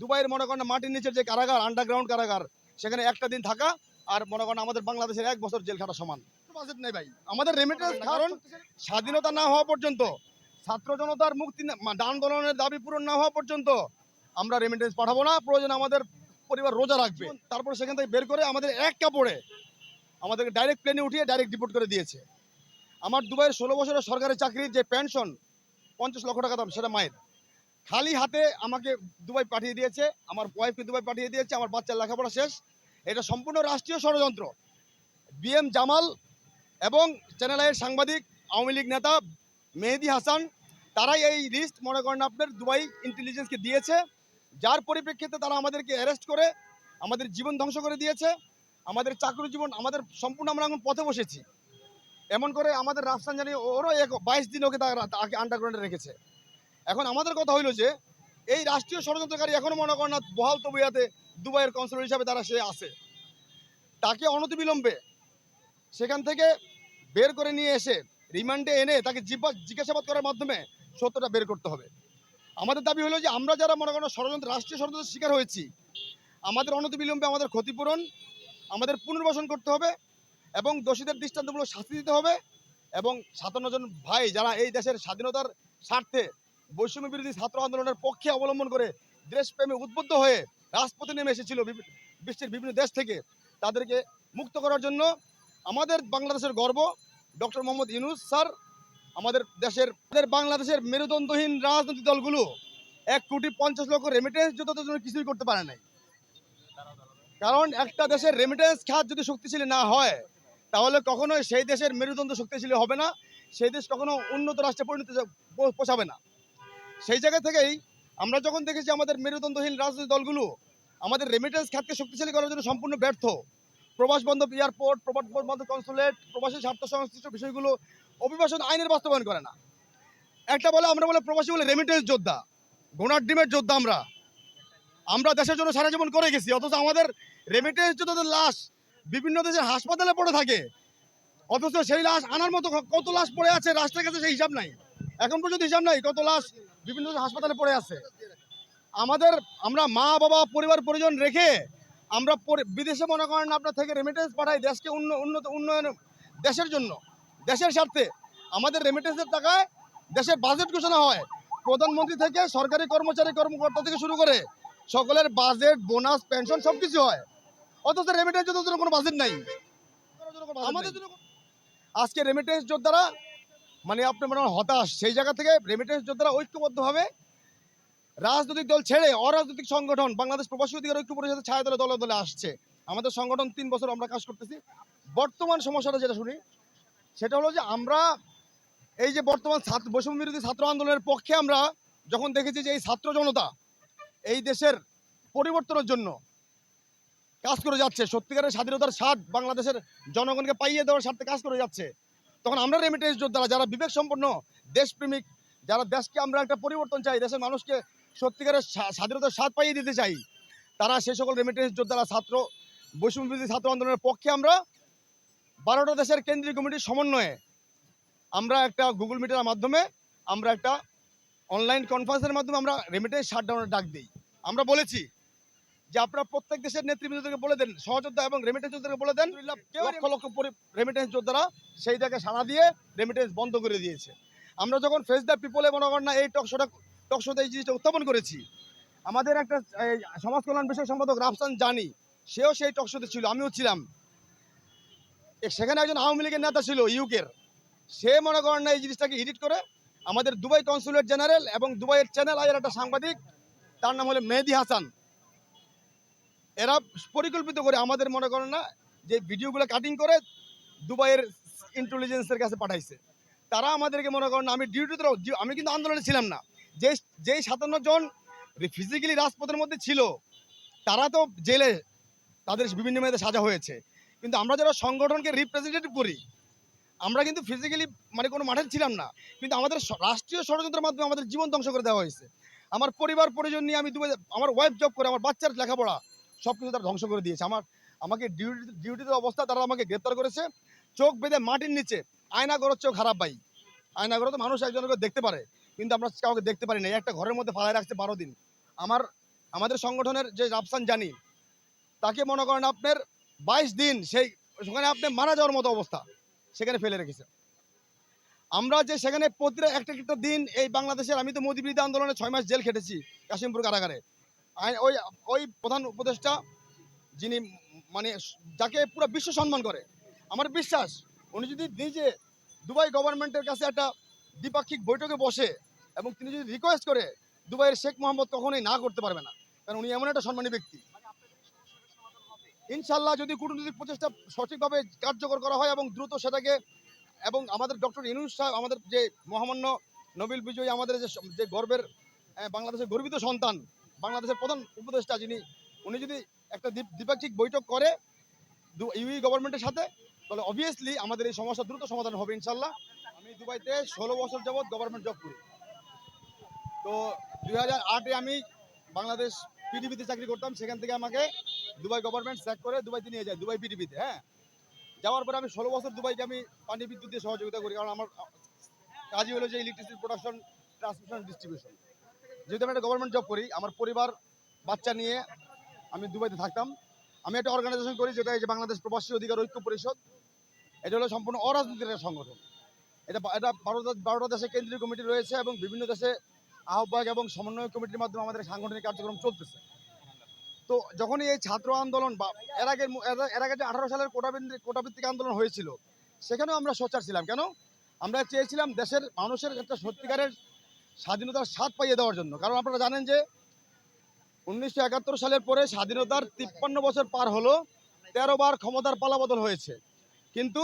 দুবাইয়ের মনে করেন মাটির নিচের যে কারাগার আন্ডারগ্রাউন্ড কারাগার, সেখানে একটা দিন থাকা আর মনে করেন আমাদের বাংলাদেশের এক বছর জেল খাটা সমান। নেই ভাই। আমাদের রেমিটেন্স কারণ স্বাধীনতা না হওয়া পর্যন্ত, ছাত্র জনতার মুক্তি আন্দোলনের দাবি পূরণ না হওয়া পর্যন্ত আমরা রেমিটেন্স পাঠাবো না। প্রয়োজন আমাদের পরিবার রোজা রাখবে। তারপর সেখান থেকে বের করে আমাদের এক কাপড়ে আমাদেরকে ডাইরেক্ট প্লেনে উঠিয়ে ডাইরেক্ট ডিপোর্ট করে দিয়েছে। আমার দুবাইয়ের ষোলো বছরের সরকারি চাকরির যে পেনশন পঞ্চাশ লক্ষ টাকা দাম, সেটা মায়ের। খালি হাতে আমাকে দুবাই পাঠিয়ে দিয়েছে, আমার ওয়াইফকে দুবাই পাঠিয়ে দিয়েছে, আমার বাচ্চার লেখাপড়া শেষ। এটা সম্পূর্ণ রাষ্ট্রীয় ষড়যন্ত্র। বিএম জামাল এবং চ্যানেল আইয়ের সাংবাদিক, আওয়ামী লীগ নেতা মেহেদি হাসান, তারাই এই লিস্ট মনে করেন আপনার দুবাই ইন্টেলিজেন্সকে দিয়েছে। যার পরিপ্রেক্ষিতে তারা আমাদেরকে অ্যারেস্ট করে, আমাদের জীবন ধ্বংস করে দিয়েছে। আমাদের চাকরি জীবন, আমাদের সম্পূর্ণ আমরা এখন পথে বসেছি। এমন করে আমাদের রাফসান জানি ওরও এক বাইশ দিন ওকে তাকে আন্ডারগ্রাউন্ডে রেখেছে। এখন আমাদের কথা হইল যে, এই রাষ্ট্রীয় ষড়যন্ত্রকারী এখনও মনে করেন না বহাল তবিয়াতে দুবাইয়ের কনসুলেট হিসাবে তারা সে আছে। তাকে অনতিবিলম্বে সেখান থেকে বের করে নিয়ে এসে রিমান্ডে এনে তাকে জিজ্ঞা- জিজ্ঞাসাবাদ করার মাধ্যমে সত্যটা বের করতে হবে। আমাদের দাবি হলো যে, আমরা যারা মনে করেন ষড়যন্ত্র রাষ্ট্রীয় ষড়যন্ত্রের শিকার হয়েছি, আমাদের অনতিবিলম্বে আমাদের ক্ষতিপূরণ, আমাদের পুনর্বাসন করতে হবে এবং দোষীদের দৃষ্টান্তমূলক শাস্তি দিতে হবে এবং সাতান্ন জন ভাই যারা এই দেশের স্বাধীনতার স্বার্থে বৈষম্য বিরোধী ছাত্র আন্দোলনের পক্ষে অবলম্বন করে দেশপ্রেমে উদ্বুদ্ধ হয়ে রাজপথে নেমে এসেছিল বিশ্বের বিভিন্ন দেশ থেকে। তাদেরকে মুক্ত করার জন্য আমাদের বাংলাদেশের গর্ব, ডক্টর মোহাম্মদ ইউনুস স্যার, আমাদের দেশের বাংলাদেশের মেরুদণ্ডহীন রাজনৈতিক দলগুলো এক কোটি পঞ্চাশ লক্ষ রেমিটেন্স যত জন্য কিছুই করতে পারে নাই। কারণ একটা দেশের রেমিটেন্স খাত যদি শক্তিশালী না হয়, তাহলে কখনোই সেই দেশের মেরুদণ্ড শক্তিশালী হবে না, সেই দেশ কখনো উন্নত রাষ্ট্রে পরিণত পোষাবে না। সেই জায়গা থেকেই আমরা যখন দেখেছি আমাদের মেরুদণ্ডহীন রাজনৈতিক দলগুলো আমাদের রেমিটেন্স খাতকে শক্তিশালী করার জন্য সম্পূর্ণ ব্যর্থ। প্রবাস বান্ধব এয়ারপোর্ট প্রবাস বান্ধব কনসুলেট প্রবাসী স্বার্থ সংশ্লিষ্ট বিষয়গুলো অভিবাসন আইনের বাস্তবায়ন করে না। একটা বলে, আমরা বলে প্রবাসী বলে রেমিটেন্স যোদ্ধা, গোনার ডিমের যোদ্ধা আমরা। আমরা দেশের জন্য সারা জীবন করে গেছি, অথচ আমাদের রেমিটেন্স যোদ্ধাদের লাশ বিভিন্ন দেশের হাসপাতালে পড়ে থাকে। অথচ সেই লাশ আনার মতো কত লাশ পড়ে আছে, রাষ্ট্রের কাছে সেই হিসাব নাই। এখন পর্যন্ত হিসাব নাই কত লাশ বিভিন্ন হাসপাতালে পড়ে আছে। আমাদের আমরা মা বাবা পরিবার পরিজন রেখে আমরা বিদেশে মনে করেন আপনার থেকে রেমিটেন্স পাঠাই দেশকে উন্ন উন্নত উন্নয়ন দেশের জন্য দেশের স্বার্থে। আমাদের রেমিটেন্সের টাকায় দেশের বাজেট ঘোষণা হয়। প্রধানমন্ত্রী থেকে সরকারি কর্মচারী কর্মকর্তা থেকে শুরু করে সকলের বাজেট বোনাস পেনশন সব কিছু হয়। অথচ রেমিটেন্স যোদ্ধার জন্য কোনো বাজেট নাই। আমাদের জন্য আজকে রেমিটেন্স যোদ্ধারা মানে আপনি মনে হতাশ, সেই জায়গা থেকে রেমিটেন্স যোদ্ধারা ঐক্যবদ্ধভাবে রাজনৈতিক দল ছেড়ে অরাজনৈতিক সংগঠন, বাংলাদেশ প্রবাসী অধিকার ঐক্য পরিষদের ছায়া দলে দলে দলে আসছে। আমাদের সংগঠন তিন বছর আমরা কাজ করতেছি। বর্তমান সমস্যাটা যেটা শুনি, সেটা হলো যে আমরা এই যে বর্তমান ছাত্র, বৈষম্য বিরোধী ছাত্র আন্দোলনের পক্ষে আমরা যখন দেখেছি যে এই ছাত্র জনতা এই দেশের পরিবর্তনের জন্য কাজ করে যাচ্ছে, সত্যিকারের স্বাধীনতার স্বাদ বাংলাদেশের জনগণকে পাইয়ে দেওয়ার স্বার্থে কাজ করে যাচ্ছে তখন আমরা রেমিটেন্স যোদ্ধারা, যারা বিবেক সম্পন্ন দেশপ্রেমিক, যারা দেশকে আমরা একটা পরিবর্তন চাই, দেশের মানুষকে সত্যিকারের স্বা- স্বাধীনতার স্বাদ পাইয়ে দিতে চাই, তারা সেই সকল রেমিটেন্স যোদ্ধারা, ছাত্র, বৈষম্য বিরোধী ছাত্র আন্দোলনের পক্ষে আমরা বারোটা দেশের কেন্দ্রীয় কমিটির সমন্বয়ে আমরা একটা গুগল মিটের মাধ্যমে আমরা একটা অনলাইন কনফারেন্সের মাধ্যমে আমরা রেমিটেন্স শাটডাউনের ডাক দিই। আমরা বলেছি যে আপনারা প্রত্যেক দেশের নেতৃবৃন্দদেরকে বলে দেন, সহযোদ্ধা এবং রেমিটেন্স যোদ্ধাকে বলে দেন, লক্ষ লক্ষ রেমিটেন্স যোদ্ধারা সেই জায়গায় সাড়া দিয়ে রেমিটেন্স বন্ধ করে দিয়েছে। আমরা যখন ফেস দ্য পিপলে মনে করেন না, এই টকশোটা, টকশোতে এই জিনিসটা উত্থাপন করেছি, আমাদের একটা সমাজ কল্যাণ বিষয় সম্পাদক রাফসান জানি, সেও সেই টকশোতে ছিল, আমিও ছিলাম। সেখানে একজন আওয়ামী লীগের নেতা ছিল ইউকের, সে মনে করেন না এই জিনিসটাকে এডিট করে আমাদের দুবাই কনসুলেট জেনারেল এবং দুবাইয়ের চ্যানেল আয়ের একটা সাংবাদিক, তার নাম হলো মেহেদি হাসান। এরা পরিকল্পিত করে আমাদের মনে করেন না যে ভিডিওগুলো কাটিং করে দুবাইয়ের ইন্টেলিজেন্সের কাছে পাঠাইছে। তারা আমাদেরকে মনে করেন আমি ডিউটিতে আমি কিন্তু আন্দোলনে ছিলাম না। যে যেই সাতান্ন জন ফিজিক্যালি রাজপথের মধ্যে ছিল, তারা তো জেলে তাদের বিভিন্ন মেয়েদের সাজা হয়েছে। কিন্তু আমরা যারা সংগঠনকে রিপ্রেজেন্টেটিভ করি, আমরা কিন্তু ফিজিক্যালি মানে কোনো মাঠে ছিলাম না। কিন্তু আমাদের রাষ্ট্রীয় ষড়যন্ত্রের মাধ্যমে আমাদের জীবন ধ্বংস করে দেওয়া হয়েছে। আমার পরিবার, পরিজন নিয়ে আমি দুবাই আমার ওয়াইফ জব করে, আমার বাচ্চার লেখাপড়া সব কিছু তারা ধ্বংস করে দিয়েছে। আমার, আমাকে ডিউটি ডিউটিতে অবস্থা, তারা আমাকে গ্রেপ্তার করেছে। চোখ বেঁধে মাটির নিচে। আয়না গড়ের চোখ খারাপ ভাই। আয়না গড়ে তো মানুষ একজনকে দেখতে পারে, কিন্তু আমরা কাউকে দেখতে পারি না। একটা ঘরের মধ্যে ফালাই রাখছে বারো দিন। আমার, আমাদের সংগঠনের যে রাফসান জানি, তাকে মনে করেন আপনার বাইশ দিন সেই, সেখানে আপনি মারা যাওয়ার মতো অবস্থা, সেখানে ফেলে রেখেছে। আমরা যে সেখানে প্রতিটা একটা একটা দিন এই বাংলাদেশের, আমি তো মোদী বিরোধী আন্দোলনে ছয় মাস জেল খেটেছি, কাশিমপুর কারাগারে। আই- ওই ওই প্রধান উপদেষ্টা যিনি মানে যাকে পুরো বিশ্ব সম্মান করে, আমার বিশ্বাস উনি যদি নিজে দুবাই গভর্নমেন্টের কাছে একটা দ্বিপাক্ষিক বৈঠকে বসে এবং তিনি যদি রিকোয়েস্ট করে, দুবাইয়ের শেখ মোহাম্মদ কখনোই না করতে পারবে না। কারণ উনি এমন একটা সম্মানী ব্যক্তি। ইনশাল্লাহ যদি কূটনৈতিক প্রচেষ্টা সঠিকভাবে কার্যকর করা হয় এবং দ্রুত সেটাকে এবং আমাদের ডক্টর ইনুস সাহেব, আমাদের যে মহামান্য নোবেল বিজয়ী, আমাদের যে যে গর্বের বাংলাদেশের গর্বিত সন্তান বাংলাদেশের প্রধান উপদেষ্টা যিনি, উনি যদি একটা দ্বি- দ্বিপাক্ষিক বৈঠক করে ইউই গভর্নমেন্টের সাথে, তাহলে অবভিয়াসলি আমাদের এই সমস্যা দ্রুত সমাধান হবে ইনশাল্লাহ। আমি দুবাইতে ষোলো বছর যাবৎ গভর্নমেন্ট জব করি। তো দুই হাজার আটে আমি বাংলাদেশ পিডিবিতে চাকরি করতাম, সেখান থেকে আমাকে দুবাই গভর্নমেন্ট স্যাক করে দুবাইতে নিয়ে যায়, দুবাই পিডিবিতে হ্যাঁ? যাওয়ার পরে আমি ষোলো বছর দুবাইকে আমি পানি বিদ্যুৎ দিয়ে সহযোগিতা করি, কারণ আমার কাজই হলো যে ইলেকট্রিসিটি প্রোডাকশন ট্রান্সমিশন ডিস্ট্রিবিউশন যেহেতু আমি একটা গভর্নমেন্ট জব করি, আমার পরিবার, বাচ্চা নিয়ে আমি দুবাইতে থাকতাম। আমি একটা অর্গানাইজেশন করি যেটা এই যে বাংলাদেশ প্রবাসী অধিকার ঐক্য পরিষদ। এটা হলো সম্পূর্ণ অরাজনৈতিক একটা সংগঠন। এটা এটা বারোটা বারোটা দেশে কেন্দ্রীয় কমিটি রয়েছে এবং বিভিন্ন দেশে আহ্বায়ক এবং সমন্বয় কমিটির মাধ্যমে আমাদের সাংগঠনিক কার্যক্রম চলতেছে। তো যখনই এই ছাত্র আন্দোলন বা, এর আগে এর আগে যে আঠারো সালের কোটাভিত্তিক কোটাভিত্তিক আন্দোলন হয়েছিল, সেখানেও আমরা সোচ্চার ছিলাম। কেন? আমরা চেয়েছিলাম দেশের মানুষের একটা সত্যিকারের স্বাধীনতার স্বাদ পাইয়ে দেওয়ার জন্য। কারণ আপনারা জানেন যে উনিশশো একাত্তর সালের পরে স্বাধীনতার তিপ্পান্ন বছর পার হলো, তেরো বার ক্ষমতার পালাবদল হয়েছে। কিন্তু